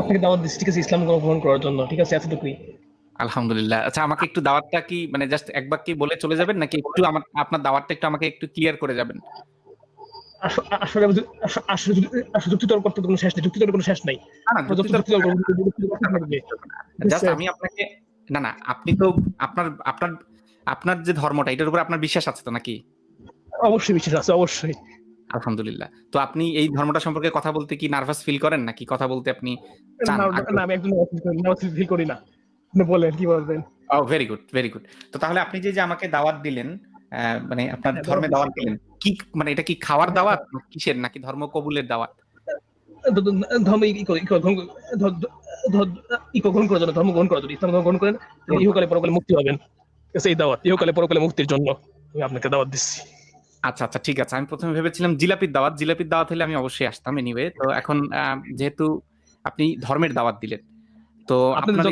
আপনাকে দাওয়াত দিচ্ছি ঠিক আছে? ইসলাম গ্রহণ করার জন্য ঠিক আছে? এতটুকুই। আলহামদুলিল্লাহ। আচ্ছা আমাকে একটু দাওয়াতটা কি মানে জাস্ট একবার কি বলে চলে যাবেন নাকি একটু আমার আপনার দাওয়াতটা একটু আমাকে একটু ক্লিয়ার করে যাবেন? আসলে আসলে করতে কোনো শেষ নেই কোনো শেষ নাই। জাস্ট আমি আপনাকে না না আপনি তো আপনার আপনার আপনার যে ধর্মটা এটার উপর আপনার বিশ্বাস আছে তো নাকি? অবশ্যই বিশ্বাস আছে অবশ্যই। আলহামদুলিল্লাহ। তো আপনি এই ধর্মটা সম্পর্কে কথা বলতে কি নার্ভাস ফিল করেন? নাকি কথা বলতে আপনি না, আমি একদম ফিল করি না। আপনি বলেন কি বলবেন? ও ভেরি গুড ভেরি গুড তো তাহলে আপনি যে যে আমাকে দাওয়াত দিলেন মানে আপনার হ্যাঁ, ধর্মে দাওয়াত দিলেন কি মানে এটা কি খাওয়ার দাওয়াত কিসের নাকি ধর্ম কবুলের দাওয়াত? ধর্ম গ্রহণ- করার জন্য ধর্ম গ্রহণ করার জন্য ইসলাম গ্রহণ করেন তাহলে ইহকালে পরকালে মুক্তি আছে, এই দাওয়াত ইহকালে পরকালে মুক্তির জন্য আমি আপনাকে দাওয়াত দিচ্ছি। আচ্ছা আচ্ছা ঠিক আছে। আমি প্রথমে ভেবেছিলাম জিলাপির দাওয়াত। জিলাপির দাওয়াত হলে আমি অবশ্যই আসতাম এনিওয়ে তো এখন যেহেতু আপনি ধর্মের দাওয়াত দিলেন তো আপনার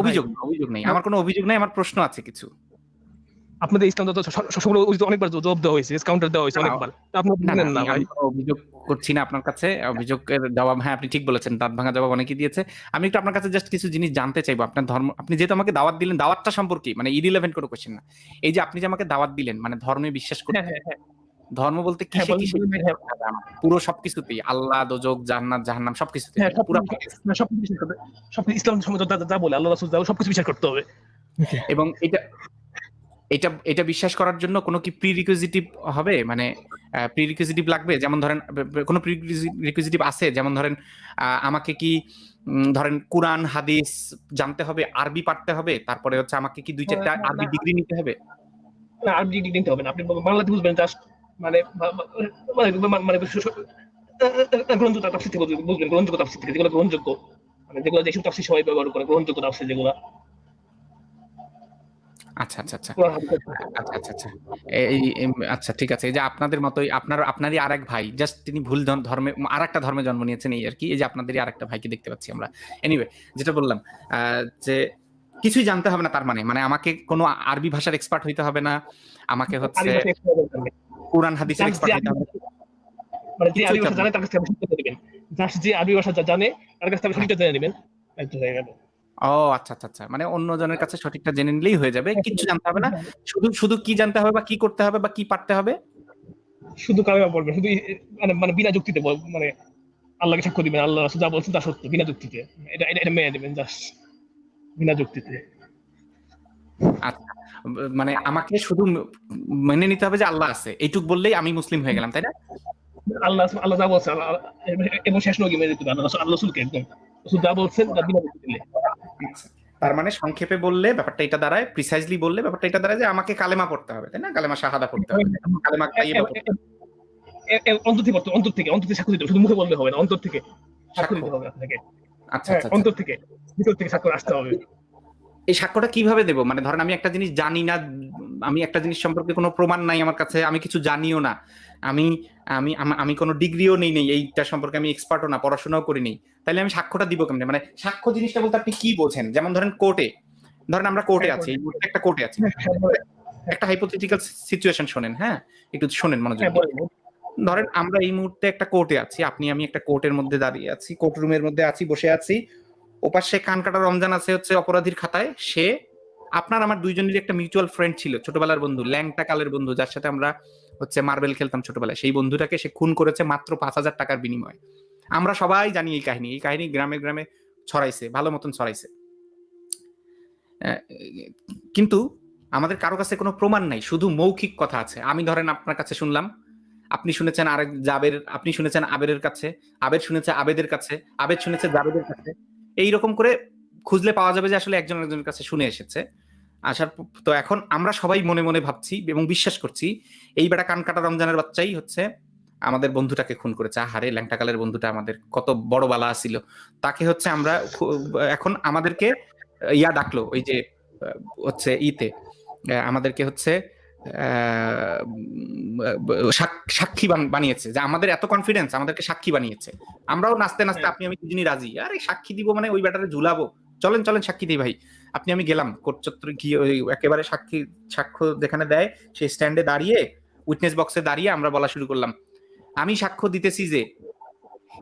অভিযোগ অভিযোগ নেই। আমার কোনো অভিযোগ নেই আমার প্রশ্ন আছে কিছু। আপনাদের ইসলাম স- সবগুলো অনেকবার জবাব দেওয়া হয়েছে কাউন্টার দেওয়া হয়েছে অনেকবার। আপনি জানেন না ভাই। অভিযোগ করছি না আপনার কাছে। অভিযোগের জবাব হ্যাঁ আপনি ঠিক বলেছেন দাঁত ভাঙা জবাব অনেকেই দিয়েছে। আমি একটু আপনার কাছে জাস্ট কিছু জিনিস জানতে চাইব। আপনার ধর্ম আপনি যেহেতু আমাকে দাওয়াত দিলেন দাওয়াতটা সম্পর্কে মানে ইরিলেভেন্ট কোনো কোশ্চেন না। এই যে আপনি যে আমাকে দাওয়াত দিলেন মানে ধর্মে বিশ্বাস করতে হ্যাঁ হ্যাঁ হ্যাঁ। ধর্ম বলতে কিসে কিসে? হ্যাঁ। পুরো সবকিছুতেই। আল্লাহ দোজক জান্নাত জাহান্নাম সবকিছুতে সব পুরো সবকিছু সবকিছু ইসলাম যা- যা বলে আল্লাহ রাসূল যা সবকিছু বিশ্বাস করতে হবে। এবং এটা এটা এটা বিশ্বাস করার জন্য কোনো কি প্রি রিকুইজিটিভ হবে? মানে প্রি রিকুইজিটিভ লাগবে? যেমন ধরেন কোনো প্রি রিকুইজিটিভ আছে? যেমন ধরেন আমাকে কি ধরেন কোরআন হাদিস জানতে হবে আরবি পারতে হবে? তারপরে হচ্ছে আমাকে কি দুই চারটা না, আরবি ডিগ্রি নিতে হবে? না আর ডিগ্রি নিতে হবে না। আপনি বাংলাতে বুঝবেন জাস্ট মানে মানে মানে- গ্রহণযোগ্য তাফসীর থেকে বুঝবেন বুঝবেন, গ্রহণযোগ্য তাফসীর থেকে যেগুলো গ্রহণযোগ্য। মানে যেগুলো যেসব তাফসীর সবাই ব্যবহার করে গ্রহণযোগ্য তাফসীর যেগুলো। আচ্ছা আচ্ছা আচ্ছা। আচ্ছা আচ্ছা আচ্ছা। এই আচ্ছা ঠিক আছে। এই যে আপনাদের মতোই আপনার আপনারই আরেক ভাই জাস্ট তিনি ভুল ধর্মে ধর্মে জন্ম নিয়েছেন এই আর কি। এই যে আপনাদেরই আরেকটা ভাইকে দেখতে পাচ্ছি আমরা। এনিওয়ে যেটা বললাম যে কিছুই জানতে হবে না তার মানে। মানে আমাকে কোনো আরবি ভাষার এক্সপার্ট হইতে হবে না। আমাকে হচ্ছে। কোরআন হাদিসের এক্সপার্ট হইতে হবে। মানে যে আরবি ভাষা জানে তার কাছ থেকে আপনি শিক্ষা নেবেন জাস্ট যে আরবি ভাষা জানে তার কাছ থেকে আপনি সঠিকটা জেনে নেবেন। হয়ে গেল। ও আচ্ছা আচ্ছা আচ্ছা মানে অন্য জনের কাছে সঠিকটা জেনে নিলেই হয়ে যাবে কিচ্ছু জানতে হবে না শুধু শুধু কি জানতে হবে বা কি করতে হবে বা কি পারতে হবে শুধু কালেমা শুধু মানে মানে বিনা যুক্তিতে মানে আল্লাহকে সাক্ষ্য দিবেন আল্লাহ রাসূল যা বলছেন তা সত্য বিনা যুক্তিতে এটা এটা মেনে নেবেন জাস্ট বিনা যুক্তিতে আচ্ছা মানে আমাকে শুধু মেনে নিতে হবে যে আল্লাহ আছে এইটুক বললেই আমি মুসলিম হয়ে গেলাম তাই না আল্লাহ আল্লাহ যা আল্লাহ- এবং শেষ নগি মেনে দিতে আল্লাহ রাসূল- আল্লাহ রসুলকে একদম যা বলছেন তা আচ্ছা। তার মানে সংক্ষেপে বললে ব্যাপারটা এটা দাঁড়ায় প্রিসাইজলি বললে ব্যাপারটা এটা দাঁড়ায় যে আমাকে কালেমা পড়তে হবে তাই না কালেমা শাহাদা পড়তে হবে কালেমা অন্তর থেকে অন্তর থেকে অন্তর থেকে সাক্ষ্য দিতে শুধু মুখে বললে হবে না অন্তর থেকে সাক্ষ্য। দিতে হবে আপনাকে আচ্ছা হ্যাঁ, আচ্ছা আচ্ছা। অন্তর থেকে ভিতর থেকে সাক্ষ্য আসতে হবে এই সাক্ষ্যটা কীভাবে দেবো? মানে ধরেন আমি একটা জিনিস জানি না আমি একটা জিনিস সম্পর্কে কোনো প্রমাণ নাই আমার কাছে আমি কিছু জানিও না। আমি আমি আমি কোনো ডিগ্রিও নেই নেই এইটা সম্পর্কে আমি এক্সপার্টও না পড়াশোনাও করি নেই তাহলে আমি সাক্ষ্যটা দিব কেমনে? মানে সাক্ষ্য জিনিসটা বলতে আপনি কি বোঝেন? যেমন ধরেন কোর্টে ধরেন আমরা কোর্টে আছি এই মুহূর্তে একটা কোর্টে আছি। একটা হাইপোথেটিক্যাল সিচুয়েশন শোনেন হ্যাঁ? একটু শোনেন মনোযোগ হ্যাঁ, ধরেন আমরা এই মুহূর্তে একটা কোর্টে আছি আপনি আমি একটা কোর্টের মধ্যে দাঁড়িয়ে আছি কোর্ট রুমের মধ্যে আছি বসে আছি। ওপাশে কান কাটা রমজান আছে হচ্ছে অপরাধীর খাতায়। সে, আপনার আমার দুইজনেরই একটা মিউচুয়াল ফ্রেন্ড ছিল, ছোটবেলার বন্ধু, ল্যাংটা কালের বন্ধু, যার সাথে আমরা হচ্ছে মার্বেল খেলতাম ছোটবেলায়। সেই বন্ধুটাকে সে খুন করেছে মাত্র পাঁচ হাজার টাকার বিনিময়ে। আমরা সবাই জানি এই কাহিনী। এই কাহিনী গ্রামে গ্রামে ছড়াইছে, ভালো মতন ছড়াইছে। কিন্তু আমাদের কারও কাছে কোনো প্রমাণ নাই, শুধু মৌখিক কথা আছে। আমি ধরেন আপনার কাছে শুনলাম, আপনি শুনেছেন আরেক জাবের, আপনি শুনেছেন আবেরের কাছে, আবের শুনেছে আবেদের কাছে, আবেদ শুনেছে জাবেদের কাছে। এই রকম করে খুঁজলে পাওয়া যাবে যে আসলে একজন একজনের কাছে শুনে এসেছে। আসার তো এখন আমরা সবাই মনে মনে ভাবছি এবং বিশ্বাস করছি, এই বেটা কান কাটা রমজানের বাচ্চাই হচ্ছে আমাদের বন্ধুটাকে খুন করেছে। আহারে, ল্যাংটাকালের বন্ধুটা আমাদের কত বড় বালা ছিল তাকে হচ্ছে আমরা এখন আমাদেরকে ইয়া ডাকলো, ওই যে হচ্ছে ইতে আমাদেরকে হচ্ছে সাক্ষী বানিয়েছে। যে আমাদের এত কনফিডেন্স আমাদেরকে সাক্ষী বানিয়েছে। আমরাও নাচতে নাচতে আপনি আমি দুজনই রাজি। আরে সাক্ষী দিব মানে ওই ব্যাটারে ঝুলাবো। চলেন চলেন সাক্ষী দিই ভাই। আপনি আমি গেলাম। কোর্ট চত্বরে গিয়ে একেবারে সাক্ষী সাক্ষ্য যেখানে দেয় সেই স্ট্যান্ডে দাঁড়িয়ে উইটনেস বক্সে দাঁড়িয়ে আমরা বলা শুরু করলাম। আমি সাক্ষ্য দিতেছি যে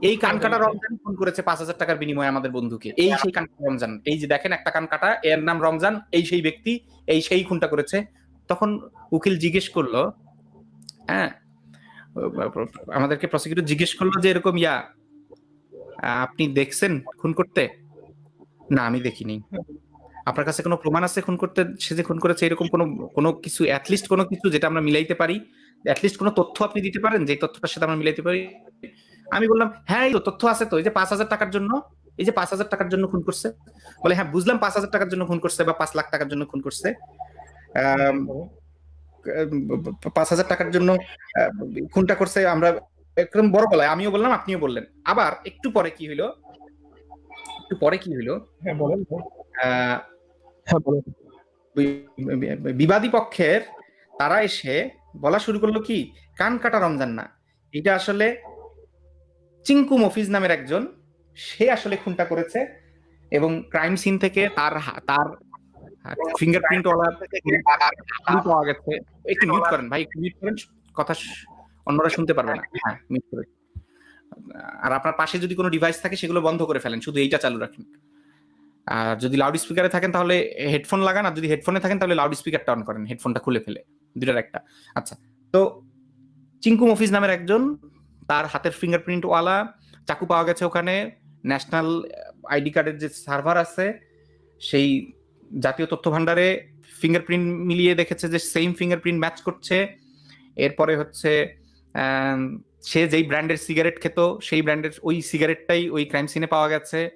এই কান কাটা রমজান ফোন করেছে পাঁচ হাজার টাকার বিনিময়ে আমাদের বন্ধুকে। এই সেই কান রমজান। এই যে দেখেন একটা কান কাটা এর নাম রমজান এই সেই ব্যক্তি এই সেই খুনটা করেছে। তখন উকিল জিজ্ঞেস করল হ্যাঁ আমাদেরকে প্রসিকিউটর জিজ্ঞেস করল যে এরকম, ইয়া, আপনি দেখছেন খুন করতে? না, আমি দেখিনি। আপনার কাছে কোনো প্রমাণ আছে খুন করতে? সে যে খুন করেছে, এরকম কোনো কোনো কিছু অ্যাটলিস্ট কোনো কিছু যেটা আমরা মিলাইতে পারি? অ্যাটলিস্ট কোনো তথ্য আপনি দিতে পারেন যে তথ্যটার সাথে আমরা মিলাইতে পারি? আমি বললাম হ্যাঁ এই তো তথ্য আছে তো, এই যে পাঁচ হাজার টাকার জন্য, এই যে পাঁচ হাজার টাকার জন্য খুন করছে। বলে হ্যাঁ বুঝলাম পাঁচ হাজার টাকার জন্য খুন করছে বা পাঁচ লাখ টাকার জন্য খুন করছে। পাঁচ হাজার টাকার জন্য খুনটা করছে আমরা একদম বড় বলায় আমিও বললাম আপনিও বললেন। আবার একটু পরে কি হইল? একটু পরে কি হইল? হ্যাঁ হ্যাঁ বিবাদী পক্ষের তারা এসে বলা শুরু করল কি? কান কাটা রমজান না। এটা আসলে চিঙ্কু মফিজ নামের একজন সে আসলে খুনটা করেছে এবং ক্রাইম সিন থেকে তার তার ফিঙ্গারপ্রিন্ট ওয়ালা পাওয়া গেছে। একটু মিউট করেন ভাই, একটু মিউট করেন, কথা অন্যরা শুনতে পারবে না। হ্যাঁ মিউট করে। আর আপনার পাশে যদি কোনো ডিভাইস থাকে, সেগুলো বন্ধ করে ফেলেন, শুধু এইটা চালু রাখেন। আর যদি লাউড স্পিকারে থাকেন, তাহলে হেডফোন লাগান, আর যদি হেডফোনে থাকেন, তাহলে লাউড স্পিকারটা অন করেন হেডফোনটা খুলে ফেলে দুটার একটা। আচ্ছা তো চিঙ্কু মফিজ নামের একজন, তার হাতের ফিঙ্গারপ্রিন্ট ওয়ালা, চাকু পাওয়া গেছে ওখানে ন্যাশনাল আইডি কার্ডের যে সার্ভার আছে, সেই জাতীয় তথ্য ভান্ডারে ফিঙ্গারপ্রিন্ট মিলিয়ে দেখেছে যে সেম ফিঙ্গারপ্রিন্ট ম্যাচ করছে। এরপরে হচ্ছে সে যেই ব্র্যান্ডের সিগারেট খেত, সেই ব্র্যান্ডের ওই সিগারেটটাই ওই ক্রাইম সিনে পাওয়া গেছে।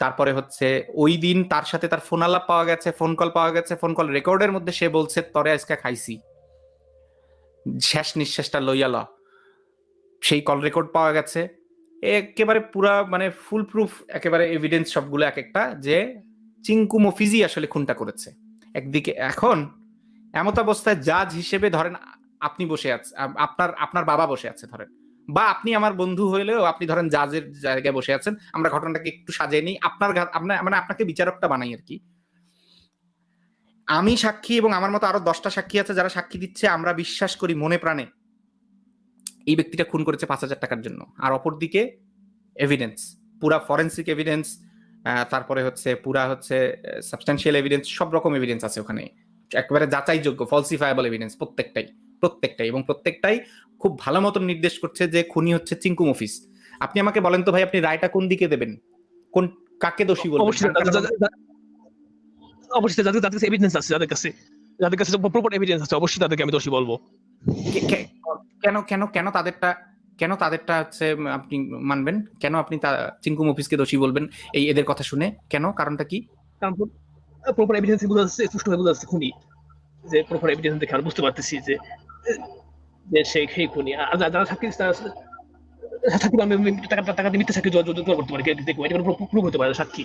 তারপরে হচ্ছে, ওই দিন তার সাথে তার ফোন আলাপ পাওয়া গেছে ফোন কল পাওয়া গেছে ফোন কল রেকর্ডের মধ্যে সে বলছে, তরে আজকে খাইছি। শেষ নিঃশ্বাসটা লইয়া ল। সেই কল রেকর্ড পাওয়া গেছে। একেবারে পুরা মানে ফুল প্রুফ একেবারে এভিডেন্স সবগুলো এক একটা যে চিঙ্কু মফিজি আসলে খুনটা করেছে। একদিকে এখন এমত অবস্থায় জাজ হিসেবে ধরেন আপনি বসে আছে আপনার আপনার বাবা বসে আছে ধরেন। বা আপনি আমার বন্ধু হইলেও আপনি ধরেন জাজের জায়গায় বসে আছেন, আমরা ঘটনাটাকে একটু সাজিয়ে নিই, আপনার আপনার মানে আপনাকে বিচারকটা বানাই আর কি। আমি সাক্ষী এবং আমার মতো আরও দশটা সাক্ষী আছে যারা সাক্ষী দিচ্ছে, আমরা বিশ্বাস করি মনে প্রাণে এই ব্যক্তিটা খুন করেছে পাঁচ হাজার টাকার জন্য। আর অপরদিকে এভিডেন্স পুরা ফরেন্সিক এভিডেন্স তারপরে হচ্ছে পুরা হচ্ছে সাবস্টেন্সিয়াল এভিডেন্স সব রকম এভিডেন্স আছে ওখানে। একেবারে যাচাইযোগ্য ফলসিফায়েবল এভিডেন্স প্রত্যেকটাই প্রত্যেকটাই এবং প্রত্যেকটাই খুব ভালো মতন নির্দেশ করছে যে খুনি হচ্ছে চিঙ্কু মফিস আপনি আমাকে বলেন তো ভাই আপনি রায়টা কোন দিকে দেবেন? কোন কাকে দোষী বলবেন? অবশ্যই যাদের যাদের কাছে এভিডেন্স আছে যাদের কাছে যাদের কাছে প্রপার এভিডেন্স আছে অবশ্যই তাদেরকে আমি দোষী বলব। কেন কেন কেন তাদেরটা কেন তাদেরটা হচ্ছে আপনি মানবেন? কেন আপনি চিঙ্কু মফিসকে দোষী বলবেন এই এদের কথা শুনে? কেন? কারণটা কি? কারণ প্রপার এভিডেন্স বোঝা যাচ্ছে বোঝা যাচ্ছে খুনি। যে প্রপার এভিডেন্স দেখে আমরা বুঝতে পারতেছি যে যে সেই সেই খুনি। আর যারা সাক্ষী আমি টাকা টাকা দিয়ে মিথ্যা সাক্ষী জোগাড় জোগাড় করতে পারি দিতে এটা হতে পারে সাক্ষী।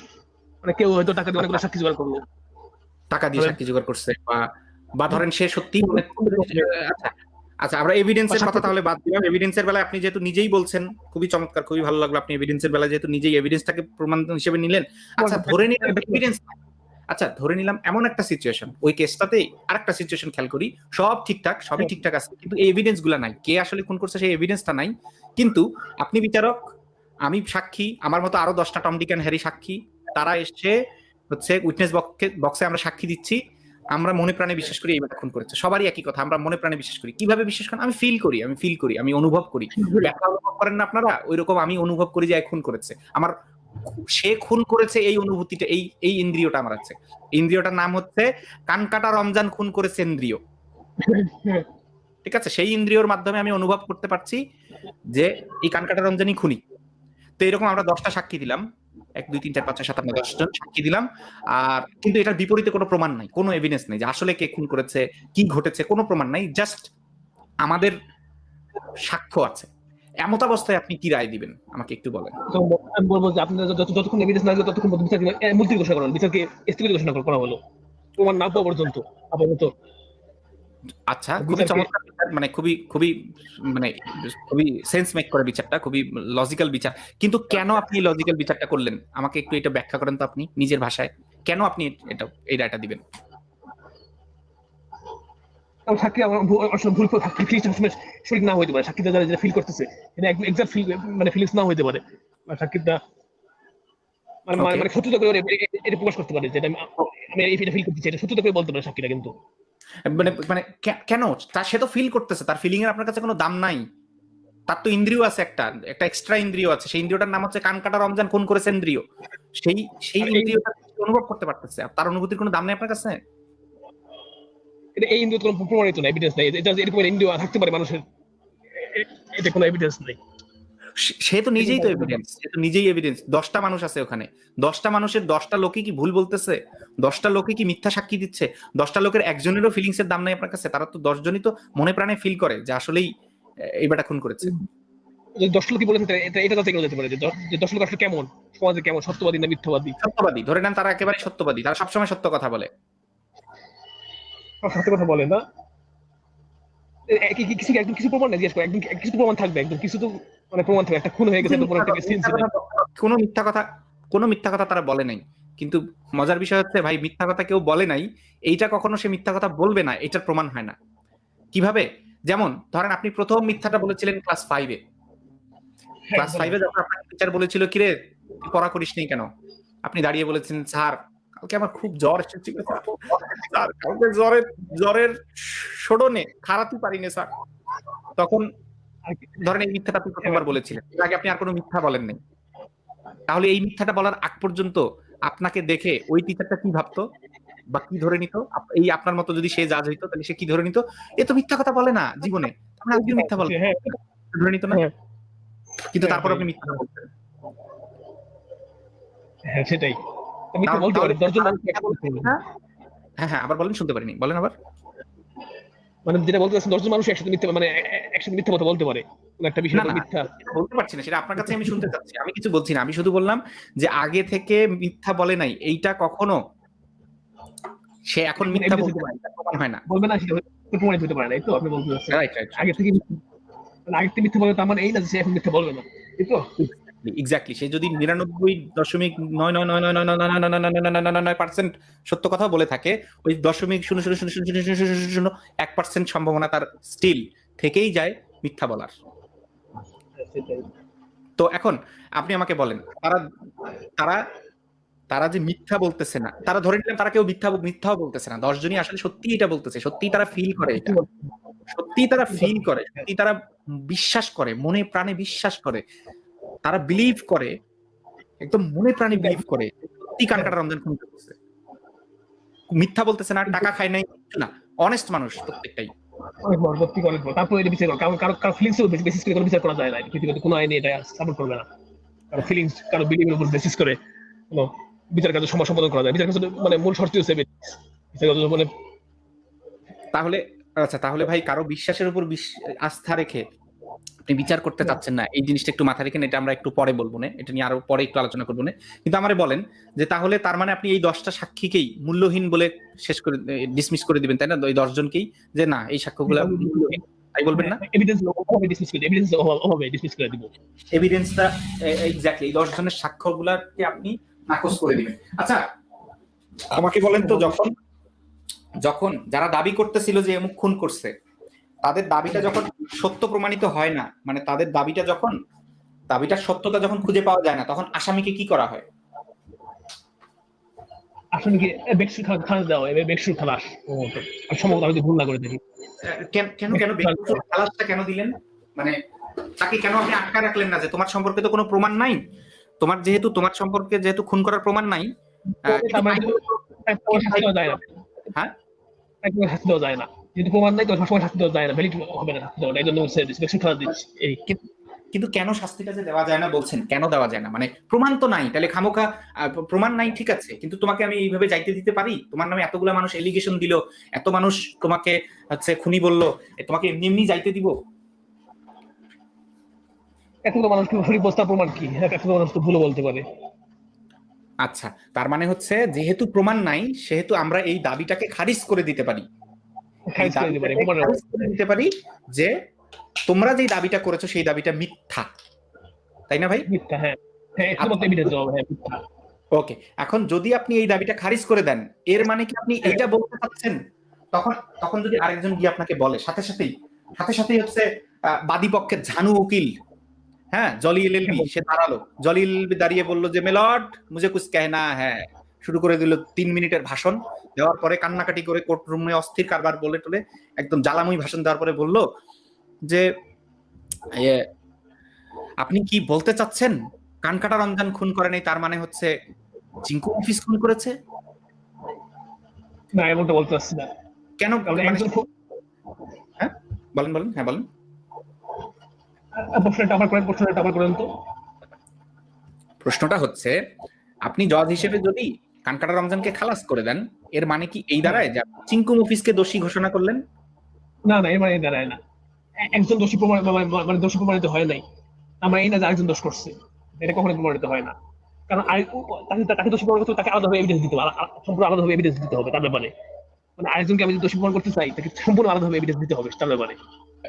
মানে কেউ হয়তো টাকা দিয়ে অনেকগুলো সাক্ষী জোগাড় করল। টাকা দিয়ে সাক্ষী জোগাড় করছে বা বা ধরেন সে সত্যি আচ্ছা। আচ্ছা আমরা এভিডেন্সের কথা তাহলে বাদ দিলাম। এভিডেন্সের আপনি যেহেতু নিজেই বলছেন খুবই চমৎকার খুবই ভালো লাগল আপনি এভিডেন্সের যেহেতু নিজেই এভিডেন্সটাকে প্রমাণ হিসেবে নিলেন। আচ্ছা ধরে নিলাম এভিডেন্স আচ্ছা ধরে নিলাম এমন একটা সিচুয়েশন ওই আরেকটা সিচুয়েশন খেয়াল করি। সব ঠিকঠাক সবই ঠিকঠাক আছে কিন্তু এই এভিডেন্সগুলা নাই। কে আসলে খুন করছে সেই এভিডেন্সটা নাই। কিন্তু আপনি বিচারক আমি সাক্ষী আমার মতো আরও দশটা টম ডিক হ্যারি সাক্ষী তারা এসে হচ্ছে উইটনেস বক্সে আমরা সাক্ষী দিচ্ছি। আমরা মনে প্রাণে বিশ্বাস করি, এই ব্যাটা খুন করেছে। সবারই একই কথা, আমরা মনে প্রাণে বিশ্বাস করি। কীভাবে বিশ্বাস করেন? আমি ফিল করি, আমি ফিল করি, আমি অনুভব করি। ব্যাখ্যা অনুভব করেন না আপনারা? ওই রকম আমি অনুভব করি যে খুন করেছে। আমার সে খুন করেছে এই অনুভূতিটা, এই এই ইন্দ্রিয়টা আমার আছে। ইন্দ্রিয়টার নাম হচ্ছে কানকাটা রমজান খুন করেছে ইন্দ্রিয়। ঠিক আছে? সেই ইন্দ্রিয়র মাধ্যমে আমি অনুভব করতে পারছি যে এই কানকাটা রমজানই খুনি। তো এরকম আমরা দশটা সাক্ষী দিলাম। এক দুই তিন চার পাঁচ ছয় সাত আট দশজন সাক্ষী দিলাম। আর কিন্তু এটার বিপরীতে কোনো প্রমাণ নাই কোনো এভিডেন্স নেই যে আসলে কে খুন করেছে কি ঘটেছে কোনো প্রমাণ নাই। জাস্ট আমাদের সাক্ষ্য আছে। এমত অবস্থায় আপনি কি রায় দিবেন? আমাকে একটু বলেন। আমি বলব যে আপনারা যত যতক্ষণ এভিডেন্স না ততক্ষণ এ, মুলতবি ঘোষণা করুন বিচারকে স্থগিত ঘোষণা হলো। প্রমাণ না পর্যন্ত আপাতত। আচ্ছা খুবই চমৎকার মানে খুবই খুবই মানে খুবই সেন্স মেক করে বিচারটা খুবই লজিক্যাল বিচার। কিন্তু কেন আপনি লজিক্যাল বিচারটা করলেন? আমাকে একটু এটা ব্যাখ্যা করেন তো আপনি নিজের ভাষায়। কেন আপনি এটা এই রায়টা দিবেন? সাক্ষী আমার ভুল- আসলে ভুল ফিলিংস সবসময় সঠিক না হইতে পারে সাক্ষীটা যারা যেটা ফিল করতেছে এটা এক্সাক্ট ফিল মানে ফিলিংস না হইতে পারে। সাক্ষীটা মানে মানে- সত্যতা করে এটা প্রকাশ করতে পারে যেটা আমি আমি এটা ফিল করতেছি এটা সত্যতা করে বলতে পারে সাক্ষীটা কিন্তু। মানে মানে কেন? তার সে তো ফিল করতেছে তার ফিলিং এর আপনার কাছে কোনো দাম নাই। তার তো ইন্দ্রিয় আছে একটা একটা এক্সট্রা ইন্দ্রিয় আছে। সেই ইন্দ্রিয়টার নাম হচ্ছে কান কাটা রমজান কোন করেছে ইন্দ্রিয়। সেই সেই ইন্দ্রিয়টা অনুভব করতে পারতেছে। তার অনুভূতির কোনো দাম নেই আপনার কাছে? এটা এই ইন্দ্রিয় কোনো প্রমাণিত না এভিডেন্স নাই। এটা এরকম ইন্দ্রিয় থাকতে পারে মানুষের। এটা কোনো এভিডেন্স নেই। সে- তো নিজেই তো এভিডেন্স সে তো নিজেই এভিডেন্স দশটা মানুষ আছে ওখানে। দশটা মানুষের দশটা লোকে কি ভুল বলতেছে? দশটা লোকে কি মিথ্যা সাক্ষী দিচ্ছে? দশটা লোকের একজনেরও ফিলিংস এর দাম নাই আপনার কাছে? তারা তো দশজনই তো মনে প্রাণে ফিল করে যে আসলেই এই বেটা খুন করেছে। যদি দশ লোক কি বলেছেন এটা- যেতে পারে যে দশ- লোক আসলে কেমন? সমাজে কেমন? সত্যবাদী না মিথ্যাবাদী? সত্যবাদী। ধরে নেন তারা একেবারে সত্যবাদী। তারা সবসময় সত্য কথা বলে। সত্যি কথা বলে না। কিছু একদম কিছু প্রমাণ নেই? জিজ্ঞেস করে। একদম কিছু প্রমাণ থাকবে? একদম কিছু তো মানে প্রমাণ থাকবে একটা খুন হয়ে গেছে একটা একটা সিন কোনো মিথ্যা কথা কোনো মিথ্যা কথা তারা বলে নাই। কিন্তু মজার বিষয় হচ্ছে ভাই মিথ্যা কথা কেউ বলে নাই। এইটা কখনো সে মিথ্যা কথা বলবে না এটার প্রমাণ হয় না। কীভাবে? যেমন ধরেন আপনি প্রথম মিথ্যাটা বলেছিলেন ক্লাস ফাইভে ক্লাস ফাইভে যখন আপনার টিচার বলেছিল কিরে পড়া করিস নি কেন? আপনি দাঁড়িয়ে বলেছেন স্যার কালকে আমার খুব জ্বর এসেছিল স্যার কালকে জ্বরের জ্বরের শোডনে খারাপই পারিনি স্যার। তখন ধরেন এই মিথ্যাটা আপনি প্রথমবার বলেছিলেন এর আগে আপনি আর কোনো মিথ্যা বলেন নাই। তাহলে এই মিথ্যাটা বলার আগ পর্যন্ত আপনাকে দেখে ওই টিচারটা কি ভাবতো বা কি ধরে নিত? এই আপনার মতো যদি সে জাজ হইতো তাহলে সে কি ধরে নিত? এ তো মিথ্যা কথা বলে না জীবনে। আমরা আজকে মিথ্যা বলে হ্যাঁ। ধরে নিত না? হ্যাঁ। কিন্তু তারপর হ্যাঁ। আপনি মিথ্যা বলছেন। হ্যাঁ সেটাই। হ্যাঁ হ্যাঁ আবার বলেন শুনতে পারিনি। বলেন আবার। মানে যেটা বলতে চাচ্ছেন দশজন মানুষ একসাথে মিথ্যা মানে একসাথে মিথ্যা কথা বলতে পারে। একটা বিষয়। মিথ্যা। বলতে পারছি না সেটা আপনার কাছে আমি শুনতে চাচ্ছি। আমি কিছু বলছি না আমি শুধু বললাম যে আগে থেকে মিথ্যা বলে নাই এইটা কখনো সে এখন মিথ্যা বলতে পারে প্রমাণ হয় না। বলবে না সেটা প্রমাণিত হতে পারে না এই তো? আপনি বলতে চাচ্ছেন। আগে থেকে মানে আগে থেকে মিথ্যা বলবে তার মানে এই না যে সে এখন মিথ্যা বলবে না এই তো? এক্স্যাক্টলি সে যদি নিরানব্বই দশমিক পার্সেন্ট সত্য কথা বলে থাকে ওই দশমিক শূন্য শূন্য শূন্য শূন্য শূন্য শূন্য শূন্য শূন্য এক পার্সেন্ট সম্ভাবনা তার স্টিল থেকেই যায় মিথ্যা বলার তো এখন আপনি আমাকে বলেন তারা তারা তারা যে মিথ্যা বলতেছে না তারা ধরে নিলাম তারা কেউ মিথ্যা মিথ্যাও বলতেছে না দশজনই আসলে সত্যি এটা বলতেছে সত্যি তারা ফিল করে সত্যি তারা ফিল করে সত্যি তারা বিশ্বাস করে মনে প্রাণে বিশ্বাস করে তারা বিলিভ করে একদম মনে প্রাণী বিলিভ করে সত্যি কান কাটা রমজান খুন করতেছে মিথ্যা বলতেছে না টাকা খায় নাই না। অনেস্ট মানুষ প্রত্যেকটাই। তারপরে এটা বিচার করা কারণ কারও কারও ফিলিংস বেসিস করে কোনো বিচার করা যায় না। পৃথিবীতে কোনো আইনে এটা সাপোর্ট করবে না। কারও ফিলিংস কারও বিলিভের উপর বেসিস করে কোনো বিচার কার্য সময় সম্পাদন করা যায় বিচার কার্য মানে মূল শর্ত হচ্ছে বিচার কার্য মানে তাহলে আচ্ছা তাহলে ভাই কারও বিশ্বাসের উপর আস্থা রেখে আপনি বিচার করতে চাচ্ছেন না এই জিনিসটা একটু মাথায় রেখেন এটা আমরা একটু পরে বলব না এটা নিয়ে আরও পরে একটু আলোচনা করব না। কিন্তু আমারে বলেন যে তাহলে তার মানে আপনি এই দশটা সাক্ষীকেই মূল্যহীন বলে শেষ করে ডিসমিস করে দিবেন তাই না? ওই দশজনকেই যে না এই সাক্ষ্যগুলো মূল্যহীন। তাই বলবেন না? এভিডেন্স অভাবে ডিসমিস করে এভিডেন্স অভাবে ডিসমিস করে দিব। এভিডেন্সটা এক্স্যাক্টলি এই দশ জনের সাক্ষ্যগুলাকে আপনি নাকচ করে দিবেন। আচ্ছা আমাকে বলেন তো যখন যখন যারা দাবি করতেছিল যে এমুক খুন করছে তাদের দাবিটা যখন সত্য প্রমাণিত হয় না মানে তাদের দাবিটা যখন দাবিটার সত্যতা যখন খুঁজে পাওয়া যায় না তখন আসামিকে কি করা হয়? আসলে কি বেকসুর খালাস দেওয়া হয় বেকসুর খালাস। সম্ভবত আমি ভুল না করে থাকি। কেন কেন কেন ব্যক্তিগত খালাসটা কেন দিলেন? মানে তাকে কেন আপনি আটকা রাখলেন না যে তোমার সম্পর্কে তো কোনো প্রমাণ নাই? তোমার যেহেতু তোমার সম্পর্কে যেহেতু খুন করার প্রমাণ নাই মানে তাকে শাস্তি দেওয়া যায় না। হ্যাঁ? তাকে শাস্তি দেওয়া যায় না। যদি প্রমাণ নাই তো সবসময় শাস্তি দেওয়া যায় না ভ্যালিড হবে না শাস্তি দেওয়া এই জন্য খালাস দিচ্ছি। এই কিন্তু কেন শাস্তিটা যে দেওয়া যায় না বলছেন? কেন দেওয়া যায় না? মানে প্রমাণ তো নাই তাহলে খামোখা প্রমাণ নাই ঠিক আছে কিন্তু তোমাকে আমি এইভাবে যাইতে দিতে পারি? তোমার নামে এতগুলা মানুষ এলিগেশন দিল এত মানুষ তোমাকে হচ্ছে খুনি বলল তোমাকে এমনি এমনি যাইতে দিব? মানুষ কি সঠিক বস্তা প্রমাণ কি? হ্যাঁ মানুষ তো ভুলও বলতে পারে। আচ্ছা তার মানে হচ্ছে যেহেতু প্রমাণ নাই সেহেতু আমরা এই দাবিটাকে খারিজ করে দিতে পারি। দিতে পারি যে তোমরা যে দাবিটা করেছ সেই দাবিটা মিথ্যা। তাই না ভাই? ওকে আচ্ছা। এখন যদি আপনি এই দাবিটা খারিজ করে দেন এর মানে কি আপনি এটা বলতে পারছেন তখন তখন যদি আরেকজন গিয়ে আপনাকে বলে সাথে সাথেই সাথে সাথেই হচ্ছে বাদী পক্ষের ঝানু উকিল হ্যাঁ জলি এলএলবি সে দাঁড়াল। জলি এলএলবি দাঁড়িয়ে বলল যে মেলট মুঝে কুছ কেহনা হ্যাঁ শুরু করে দিল তিন মিনিটের ভাষণ। দেওয়ার পরে কান্নাকাটি করে কোর্ট রুমে অস্থির কারবার বলে টলে একদম জ্বালাময়ী ভাষণ দেওয়ার পরে বলল যে আপনি কি বলতে চাচ্ছেন? কানকাটা রমজান খুন করে নাই তার মানে হচ্ছে চিঙ্কু অফিস খুন করেছে? না এমনটা বলতে পারছি না। কেন? মানে- খুব বলেন বলেন হ্যাঁ বলেন। প্রশ্নটা আবার করেন প্রশ্নটা আবার করেন তো। প্রশ্নটা হচ্ছে আপনি জজ হিসেবে যদি কানকাটা রমজানকে খালাস করে দেন এর মানে কি এই দাঁড়ায় যে চিঙ্কু মুফিসকে দোষী ঘোষণা করলেন? না না এর মানে দাঁড়ায় না। একজন দোষী প্রমাণ মানে- দোষী প্রমাণিত হয় নাই। আমরা এই না যে আরেকজন দোষ করছে এটা কখনো প্রমাণিত হয় না। কারণ তাকে তাকে দোষী প্রমাণ করতে তাকে আলাদাভাবে এভিডেন্স দিতে হবে সম্পূর্ণ আলাদাভাবে এভিডেন্স দিতে হবে তার ব্যাপারে। মানে আরেকজনকে আমি যদি দোষী প্রমাণ করতে চাই তাকে সম্পূর্ণ আলাদাভাবে এভিডেন্স দিতে হবে তার ব্যাপারে।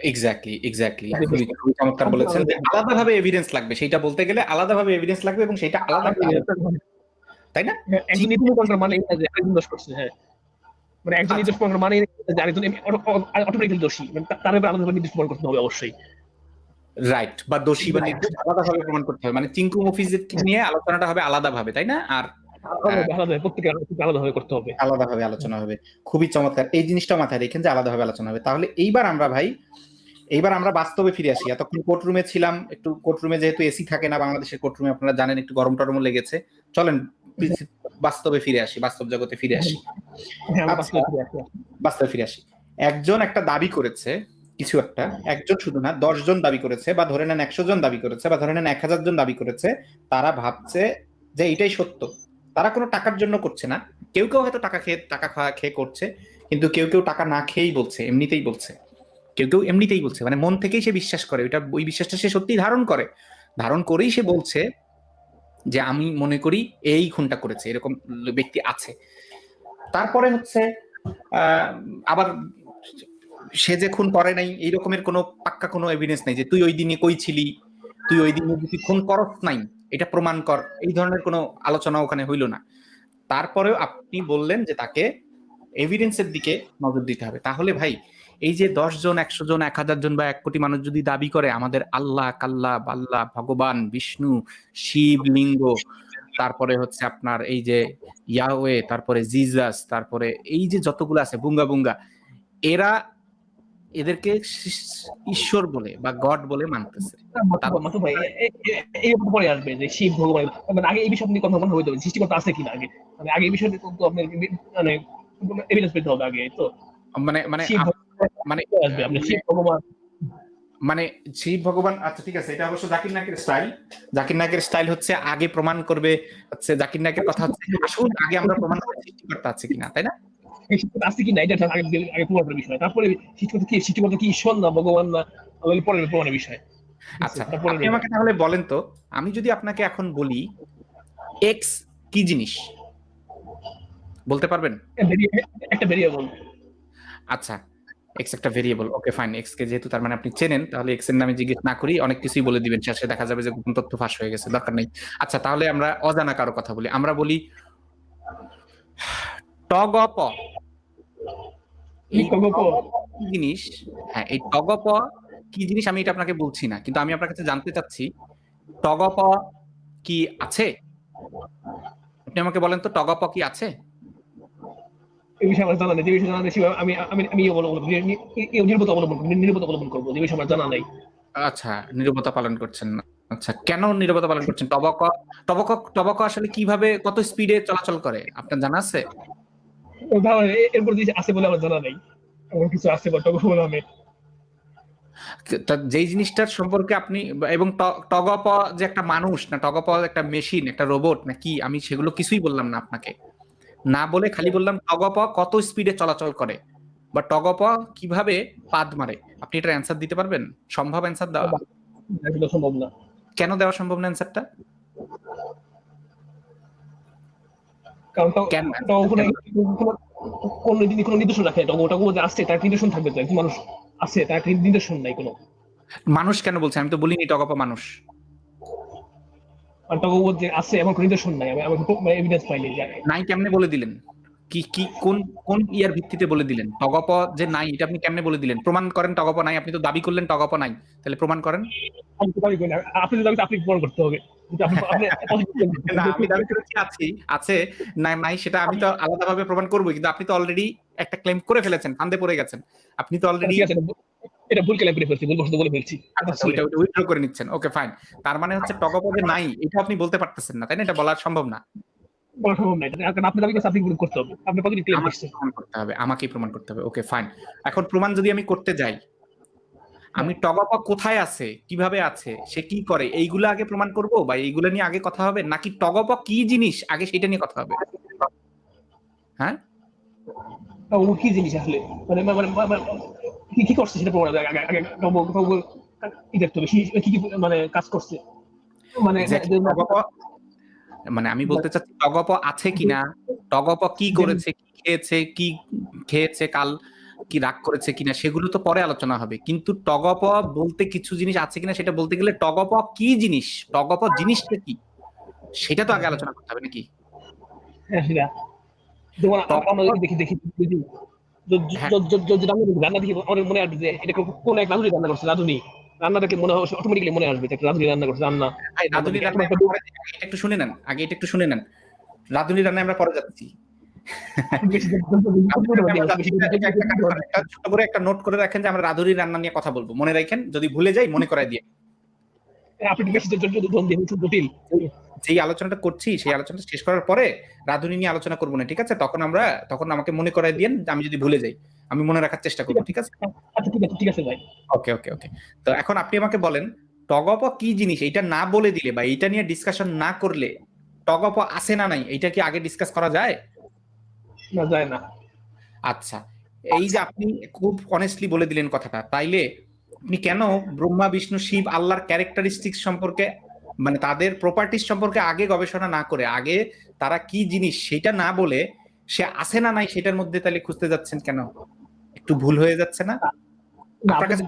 এক্স্যাক্টলি এক্স্যাক্টলি হ্যাঁ, খুবই চমৎকার বলেছেন আলাদাভাবে এভিডেন্স লাগবে সেটা বলতে গেলে আলাদাভাবে এভিডেন্স লাগবে এবং সেটা আলাদা তাই না? হ্যাঁ, একজন মানে এই না যে আরেকজন দোষ করছে হ্যাঁ। মানে একজন। নির্দোষ প্রমাণ মানে আরেকজন অটোমেটিক্যালি দোষী। মানে তার ব্যাপারে আলাদাভাবে নির্দোষ প্রমাণ করতে হবে অবশ্যই। রাইট বা দোষী বা নির্দোষ আলাদাভাবে প্রমাণ করতে হবে। মানে চিঙ্কু মুফিস নিয়ে আলোচনাটা হবে আলাদাভাবে তাই না? আর আলাদাভাবে আলাদাভাবে করতে হবে। আলাদাভাবে আলোচনা হবে। খুবই চমৎকার। এই জিনিসটা মাথায় রেখেন যে আলাদাভাবে আলোচনা হবে। তাহলে এইবার আমরা ভাই এইবার আমরা বাস্তবে ফিরে আসি। এতক্ষণ কোর্ট রুমে ছিলাম একটু কোর্ট রুমে যেহেতু এসি থাকে না বাংলাদেশের কোর্ট রুমে আপনারা জানেন একটু গরম টরম লেগেছে। চলেন বাস্তবে ফিরে আসি বাস্তব জগতে ফিরে আসি। হ্যাঁ আচ্ছা। বাস্তবে ফিরে আসি। বাস্তবে ফিরে আসি। একজন একটা দাবি করেছে কিছু একটা একজন শুধু না দশ জন দাবি করেছে বা ধরে নেন একশো জন দাবি করেছে বা ধরে নেন এক হাজার জন দাবি করেছে তারা ভাবছে যে এটাই সত্য। তারা কোনো টাকার জন্য করছে না। কেউ কেউ হয়তো টাকা খেয়ে টাকা খাওয়া খেয়ে করছে কিন্তু কেউ কেউ টাকা না খেয়েই বলছে এমনিতেই বলছে। কেউ কেউ এমনিতেই বলছে মানে মন থেকেই সে বিশ্বাস করে ওইটা ওই বিশ্বাসটা সে সত্যি ধারণ করে। ধারণ করেই সে বলছে যে আমি মনে করি এই খুনটা করেছে, এরকম ব্যক্তি আছে। তারপরে হচ্ছে আবার সে যে খুন করে নাই, এই রকমের কোনো পাক্কা কোনো এভিডেন্স নাই যে তুই ওই দিনে কই ছিলি, তুই ওই দিনে যদি খুন করস নাই, এটা প্রমাণ কর, এই ধরনের কোনো আলোচনা ওখানে হইল না। তারপরেও আপনি বললেন যে তাকে এভিডেন্সের দিকে নজর দিতে হবে। তাহলে ভাই এই যে দশ জন একশো জন এক হাজার জন বা এক কোটি মানুষ যদি দাবি করে আমাদের আল্লাহ কাল্লা বাল্লা ভগবান বিষ্ণু শিব লিঙ্গ তারপরে হচ্ছে আপনার এই যে ইয়াওয়ে তারপরে জিজাস তারপরে এই যে যতগুলো আছে বুঙ্গা বুঙ্গা এরা এদেরকে ঈশ্বর বলে বা গড বলে মানতেছে। পরে আসবে যে শিব ভগবান মানে আগে এই বিষয় নিয়ে কথা কথা হইতে হবে সৃষ্টিকর্তা আছে কিনা আগে? মানে আগে এই বিষয়ে তো আপনার মানে এভিডেন্স পেতে হবে আগে তো। মানে মানে শিব আপ- মানে মানে শিব ভগবান আচ্ছা ঠিক আছে এটা অবশ্য জাকির নায়কের স্টাইল জাকির নায়কের স্টাইল হচ্ছে আগে প্রমাণ করবে হচ্ছে জাকির নায়কের কথা হচ্ছে আসুন আগে আমরা প্রমাণ করি সৃষ্টিকর্তা আছে কিনা তাই না? আছে কিনা এটা আগে আগে প্রমাণ বিষয়। তারপরে সৃষ্টিকর্তা কি সৃষ্টিকর্তা কি ঈশ্বর না ভগবান না পরের প্রমাণের বিষয়। আচ্ছা আপনি আমাকে তাহলে বলেন তো আমি যদি আপনাকে এখন বলি এক্স কি জিনিস? বলতে পারবেন? একটা ভেরিয়েবল। আচ্ছা এক্স একটা ভেরিয়েবল ওকে ফাইন এক্স কে যেহেতু তার মানে আপনি চেনেন তাহলে এক্সের নামে জিজ্ঞেস না করি অনেক কিছুই বলে দিবেন শেষে দেখা যাবে যে গোপন তথ্য ফাঁস হয়ে গেছে দরকার নেই। আচ্ছা তাহলে আমরা অজানা কারও কথা বলি আমরা বলি টগপ। কি জিনিস? হ্যাঁ এই টগপ কি জিনিস আমি এটা আপনাকে বলছি না কিন্তু আমি আপনার কাছে জানতে চাচ্ছি টগপ কি আছে? আপনি আমাকে বলেন তো টগপ কি আছে? এই বিষয়ে আমার জানা নেই যে বিষয়ে জানা নেই আমি আমি আমি অবলম্বন নির্ভত অবলম্বন করব নির্ভত অবলম্বন করব যে বিষয়ে আমার জানা নেই। আচ্ছা নীরবতা পালন করছেন না। আচ্ছা কেন নীরবতা পালন করছেন? টবক টবক টবক আসলে কীভাবে কত স্পিডে চলাচল করে? আপনার জানা আছে? এরপর আছে বলে আমার জানা নেই এমন কিছু আছে বা নামে তা যেই জিনিসটার সম্পর্কে আপনি এবং টগপ যে একটা মানুষ না টগপ একটা মেশিন একটা রোবট না কি আমি সেগুলো কিছুই বললাম না আপনাকে। না বলে খালি বললাম টগপ কত স্পিডে চলাচল করে? বা টগপ কীভাবে পাদ মারে? আপনি এটার অ্যান্সার দিতে পারবেন? সম্ভব অ্যান্সার দেওয়া? সম্ভব না। কেন দেওয়া সম্ভব না অ্যান্সারটা কারণ তো কেন? তো ওখানে কোনো- কোনো দিন কোনো নির্দেশন রাখে না ওটা যে আসছে তার নির্দেশন থাকবে তো। একজন মানুষ আছে তার একটা নির্দেশন নাই কোনো। মানুষ কেন বলছে? আমি তো বলিনি টগপ মানুষ। যে আছে এমন কোনো নির্দেশন নাই। আমি আমি এভিডেন্স পাইনি নাই কেমনে বলে দিলেন? কি কি কোন কোন ইয়ার ভিত্তিতে বলে দিলেন? টগপ যে নাই এটা আপনি কেমনে বলে দিলেন? প্রমাণ করেন টগপ নাই আপনি তো দাবি করলেন টগপ নাই। তাহলে প্রমাণ করেন। আমি তো দাবি আপনি দাবি আপনি প্রমাণ করতে হবে। আমি দাবি করেছি আছি আছে নাই নাই সেটা আমি তো আলাদাভাবে প্রমাণ করব কিন্তু আপনি তো অলরেডি একটা ক্লেম করে ফেলেছেন ফান্দে পড়ে গেছেন। আপনি তো অলরেডি এটা ভুল কেলাম করে ফেলছি ভুল বসতে বলে ফেলছি। ওইটা উইথড্র করে নিচ্ছেন ওকে ফাইন। তার মানে হচ্ছে টগপদে নাই এটা আপনি বলতে পারতেছেন না তাই না? এটা বলা সম্ভব না। বলা সম্ভব না এটা কারণ করতে হবে আপনি ক্লেম প্রমাণ করতে হবে আমাকেই প্রমাণ করতে হবে ওকে ফাইন। এখন প্রমাণ যদি আমি করতে যাই আমি টগপা কোথায় আছে কীভাবে আছে সে কি করে এইগুলো আগে প্রমাণ করব বা এইগুলো নিয়ে আগে কথা হবে? নাকি টগপা কি জিনিস আগে সেটা নিয়ে কথা হবে? হ্যাঁ? ও কি জিনিস আসলে? মানে মানে মানে কি কি করছে সেটা প্রমাণ আগে কি দেখতে হবে কি- কি মানে কাজ করছে? মানে মানে আমি বলতে চাচ্ছি টগপ আছে কিনা টগপ কি করেছে কি খেয়েছে কি খেয়েছে কাল কি রাগ করেছে কিনা সেগুলো তো পরে আলোচনা হবে। কিন্তু টগপ বলতে কিছু জিনিস আছে কিনা সেটা বলতে গেলে টগপ কি জিনিস? টগপ জিনিসটা কি? সেটা তো আগে আলোচনা করতে হবে নাকি? হ্যাঁ যেমন আমরা দেখি দেখি দেখি যদি- হ্যাঁ। যদি- যদি- যদি রান্না দেখি রান্না মনে আসবে যে এটা কোন এক রাঁধুনি রান্না করছে রাঁধুনি রান্নাটাকে মনে অটোমেটিকলি মনে আসবে একটা রাঁধুনি রান্না করছে রান্না ভাই রান্না আমরা পরে যাই। আগে এটা একটু শুনে নেন আগে এটা একটু শুনে নেন রাধুনি রান্না আমরা পরে যাচ্ছি বেশি- বেশি- বেশি- একটা ছোট করে একটা নোট করে রাখেন যে আমরা রাধুরি রান্না নিয়ে কথা বলব মনে রাখেন যদি ভুলে যাই মনে করাই দিয়ে আপনি বেশি জটিল যেই আলোচনাটা করছি সেই আলোচনাটা শেষ করার পরে রাধুনি নিয়ে আলোচনা করব না ঠিক আছে? তখন আমরা তখন আমাকে মনে করাই দিয়েন যে আমি যদি ভুলে যাই আমি মনে রাখার চেষ্টা করব ঠিক আছে? আচ্ছা ঠিক আছে ঠিক আছে ভাই। ওকে ওকে ওকে। তো এখন আপনি আমাকে বলেন টগপ কি জিনিস? এটা না বলে দিলে বা এটা নিয়ে ডিসকাশন না করলে টগপ আছে না নাই এটা কি আগে ডিসকাস করা যায়? না যায় না। আচ্ছা এই যে আপনি খুব অনেস্টলি বলে দিলেন কথাটা তাইলে আপনি কেন ব্রহ্মা বিষ্ণু শিব আল্লাহর ক্যারেক্টারিস্টিক সম্পর্কে মানে তাদের প্রপার্টিস সম্পর্কে আগে গবেষণা না করে আগে তারা কি জিনিস সেটা না বলে সে আছে না নাই সেটার মধ্যে তাহলে খুঁজতে যাচ্ছেন কেন? একটু ভুল হয়ে যাচ্ছে না? আপনার কাছে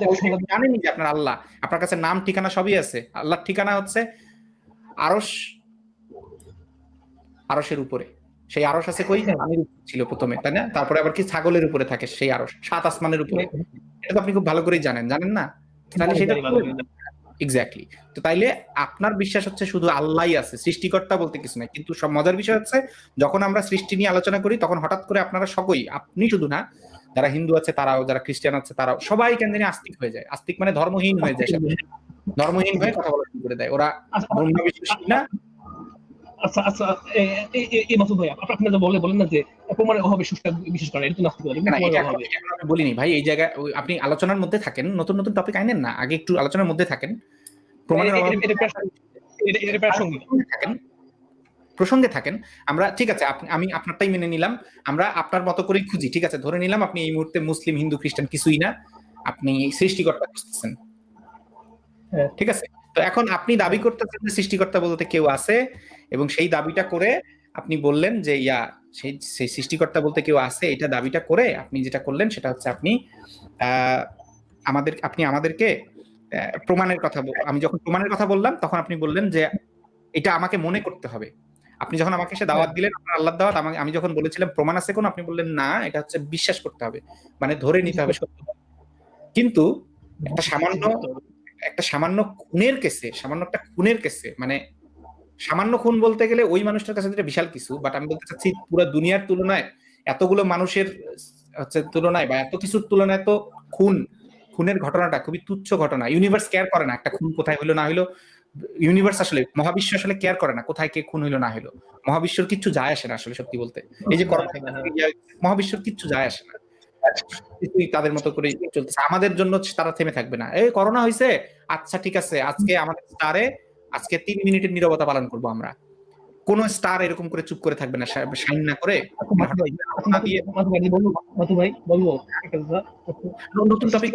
জানেনই যে আপনার আল্লাহ। আপনার কাছে নাম ঠিকানা সবই আছে। আল্লাহর ঠিকানা হচ্ছে আরস আরসের উপরে। সেই আরস আছে কই? পানির ছিল প্রথমে তাই না? তারপরে আবার কি? ছাগলের উপরে থাকে সেই আরস সাত আসমানের উপরে। এটা তো আপনি খুব ভালো করেই জানেন জানেন না? তাহলে সেটা এক্স্যাক্টলি তো তাইলে আপনার বিশ্বাস হচ্ছে শুধু আল্লাহই আছে সৃষ্টিকর্তা বলতে কিছু নাই। কিন্তু সব মজার বিষয় হচ্ছে যখন আমরা সৃষ্টি নিয়ে আলোচনা করি তখন হঠাৎ করে আপনারা সকই আপনি শুধু না যারা হিন্দু আছে তারাও যারা খ্রিস্টান আছে তারাও সবাই কেন জানি আস্তিক হয়ে যায়। আস্তিক মানে ধর্মহীন হয়ে যায়। ধর্মহীন হয়ে কথা বলা শুরু করে দেয়। ওরা আচ্ছা, বিশ্বাসী না। আচ্ছা আচ্ছা এই মাসুদ ভাই আপনি বলে বলেন না যে প্রমাণের অভাবে সুস্থ বিশেষ করে এটা তো বলিনি ভাই এই জায়গায় আপনি আলোচনার মধ্যে থাকেন নতুন নতুন টপিক না আগে একটু আলোচনার মধ্যে থাকেন। প্রমাণের প্রসঙ্গে থাকেন প্রসঙ্গে থাকেন আমরা ঠিক আছে আমি আপনারটাই মেনে নিলাম আমরা আপনার মতো করেই খুঁজি ঠিক আছে ধরে নিলাম আপনি এই মুহূর্তে মুসলিম হিন্দু খ্রিস্টান কিছুই না আপনি সৃষ্টিকর্তা খুঁজতেছেন। হ্যাঁ। ঠিক আছে? তো এখন আপনি দাবি করতেছেন যে সৃষ্টিকর্তা বলতে কেউ আছে এবং সেই দাবিটা করে আপনি বললেন যে, ইয়া, সেই সেই সৃষ্টিকর্তা বলতে কেউ আছে, এটা দাবিটা করে আপনি যেটা করলেন সেটা হচ্ছে আপনি আমাদের, আপনি আমাদেরকে প্রমাণের কথা আমি যখন প্রমাণের কথা বললাম তখন আপনি বললেন যে, এটা আমাকে মনে করতে হবে। আপনি যখন আমাকে সে দাওয়াত দিলেন, আপনার আল্লাহ দাওয়াত, আমাকে, আমি যখন বলেছিলাম প্রমাণ আছে কোন, আপনি বললেন না, এটা হচ্ছে বিশ্বাস করতে হবে। মানে ধরে নিতে হবে সত্য কিন্তু একটা সামান্য একটা সামান্য খুনের কেসে, সামান্য একটা খুনের কেসে মানে সামান্য খুন বলতে গেলে ওই মানুষটার কাছে যেটা বিশাল কিছু বাট আমি বলতে চাচ্ছি পুরো দুনিয়ার তুলনায় এতগুলো মানুষের হচ্ছে তুলনায় বা এত কিছুর তুলনায় তো খুন খুনের ঘটনাটা খুবই তুচ্ছ ঘটনা। ইউনিভার্স কেয়ার করে না একটা খুন কোথায় হইল না হইল। ইউনিভার্স আসলে মহাবিশ্ব আসলে কেয়ার করে না কোথায় কে খুন হইল না হইল। মহাবিশ্বর কিচ্ছু যায় আসে না আসলে সত্যি বলতে। এই যে মহাবিশ্বর কিচ্ছু যায় আসে না। তাদের মতো করে চলতেছে। আমাদের জন্য তারা থেমে থাকবে না। এই করোনা হয়েছে আচ্ছা ঠিক আছে আজকে আমাদের স্টারে আজকে তিন মিনিটের নীরবতা পালন করব আমরা। কোন স্টার এরকম করে চুপ করে থাকবে না সাইন না করে। নতুন টপিক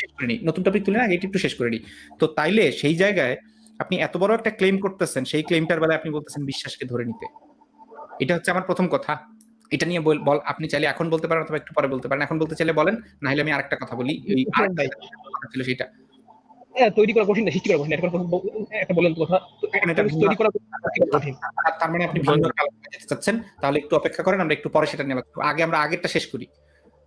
শেষ করে নিই নতুন টপিক তুলে আগে একটু শেষ করে নিই তো তাইলে সেই জায়গায় আপনি এত বড় একটা ক্লেম করতেছেন সেই ক্লেমটার বেলায় আপনি বলতেছেন বিশ্বাসকে ধরে নিতে। এটা হচ্ছে আমার প্রথম কথা। এটা নিয়ে বল আপনি চাইলে এখন বলতে পারেন অথবা একটু পরে বলতে পারেন। এখন বলতে চাইলে বলেন না হলে আমি আরেকটা কথা বলি। ওই আরেকটা ছিল সেটা। তৈরি করা কঠিন না সৃষ্টি করা কঠিন একটা একটা বলেন তো কথা। তৈরি করা কঠিন তার মানে আপনি ভিন্ন যেতে চাচ্ছেন তাহলে একটু অপেক্ষা করেন আমরা একটু পরে সেটা নিয়ে আগে আমরা আগেরটা শেষ করি।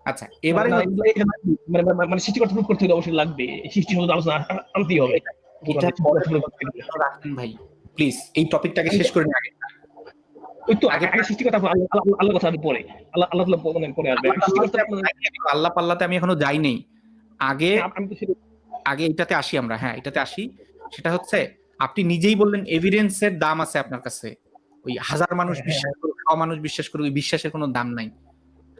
আচ্ছা এবারে মানে মানে- মানে সৃষ্টি করতে করতে হলে অবশ্যই লাগবে। সৃষ্টি আলোচনা আনতেই হবে। এটা পরে রাখবেন ভাই। প্লিজ এই টপিকটাকে শেষ করে আগে। ওই তো আগে সৃষ্টি কথা আল্লাহ কথা পরে। আল্লাহ মানে পরে আসবে। সৃষ্টি করতে আল্লাহ পাল্লাতে আমি এখনও যাই নেই আগে আমি তো সেটা আগে এটাতে আসি আমরা হ্যাঁ এটাতে আসি। সেটা হচ্ছে আপনি নিজেই বললেন এভিডেন্সের দাম আছে আপনার কাছে। ওই হাজার মানুষ হ্যাঁ, বিশ্বাস করুক মানুষ বিশ্বাস করুক বিশ্বাসের কোনো দাম নাই।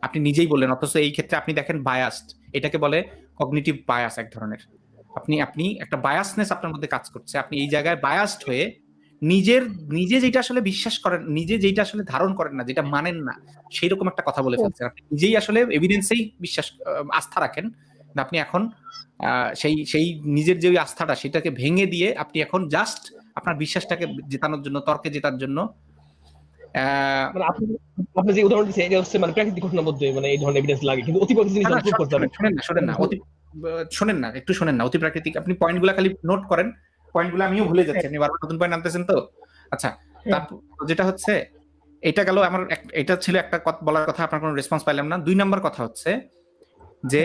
আপনি নিজেই বললেন অথচ এই ক্ষেত্রে আপনি দেখেন বায়াসড এটাকে বলে কগনিটিভ বায়াস এক ধরনের। আপনি আপনি একটা বায়াসনেস আপনার মধ্যে কাজ করছে। আপনি এই জায়গায় বায়াসড হয়ে নিজের নিজে যেটা আসলে বিশ্বাস করেন নিজে যেটা আসলে ধারণ করেন না যেটা মানেন না সেই রকম একটা কথা বলে ফেলছেন। আপনি নিজেই আসলে এভিডেন্সেই বিশ্বাস আস্থা রাখেন। আপনি এখন আহ, সেই সেই নিজের যে আস্থাটা সেটাকে ভেঙে দিয়ে আপনি এখন জাস্ট আপনার বিশ্বাসটাকে জেতানোর জন্য তর্কে জেতার জন্য মানে আপনি আপনি যে উদাহরণ দিচ্ছেন এটা হচ্ছে মানে প্রাকৃতিক ঘটনার মধ্যে মানে এই ধরনের এভিডেন্স লাগে কিন্তু অতি জিনিস না, না, proof করতে হবে শোনেন না শোনেন না অতি শোনেন না একটু শোনেন না অতি প্রাকৃতিক আপনি পয়েন্টগুলো খালি নোট করেন পয়েন্টগুলো আমিও ভুলে যাচ্ছি আপনি বারবার নতুন পয়েন্ট আনতেছেন তো। আচ্ছা তারপর যেটা হচ্ছে এটা গেল আমার এটা ছিল একটা কথা বলার কথা আপনার কোনো রেসপন্স পাইলাম না। দুই নাম্বার কথা হচ্ছে যে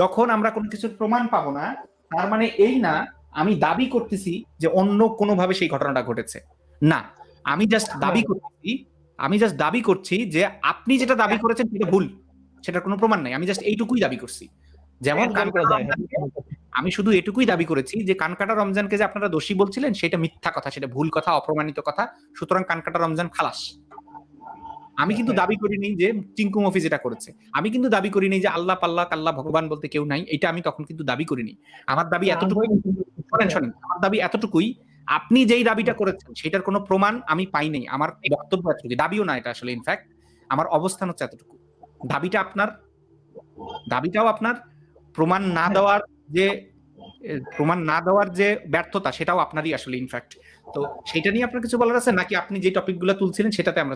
যখন আমরা কোনো কিছুর প্রমাণ পাবো না তার মানে এই না আমি দাবি করতেছি যে অন্য কোনোভাবে সেই ঘটনাটা ঘটেছে। না আমি জাস্ট দাবি করতেছি আমি জাস্ট দাবি করছি যে আপনি যেটা দাবি করেছেন সেটা ভুল সেটার কোনো প্রমাণ নাই। আমি জাস্ট এইটুকুই দাবি করছি। যেমন দাবি আমি শুধু এটুকুই দাবি করেছি যে কানকাটা রমজানকে যে আপনারা দোষী বলছিলেন সেটা মিথ্যা কথা সেটা ভুল কথা অপ্রমাণিত কথা সুতরাং কানকাটা রমজান খালাস। আমি কিন্তু দাবি করিনি যে টিঙ্কু মফি যেটা করেছে। আমি কিন্তু দাবি করিনি যে আল্লাহ পাল্লাহ কাল্লা ভগবান বলতে কেউ নাই এটা আমি তখন কিন্তু দাবি করিনি। আমার দাবি এতটুকু শোনেন শোনেন আমার দাবি এতটুকুই আপনি যেই দাবিটা করেছেন সেটার কোনো প্রমাণ আমি পাই নাই। আমার বক্তব্য এতটুকু দাবিও না এটা আসলে ইনফ্যাক্ট আমার অবস্থান হচ্ছে এতটুকু। দাবিটা আপনার দাবিটাও আপনার প্রমাণ না দেওয়ার যে প্রমাণ না দেওয়ার যে ব্যর্থতা সেটাও আপনারই আসলে ইনফ্যাক্ট তো সেটা নিয়ে আপনার কিছু বলার আছে? নাকি আপনি যে টপিকগুলো তুলছিলেন সেটাতে আমরা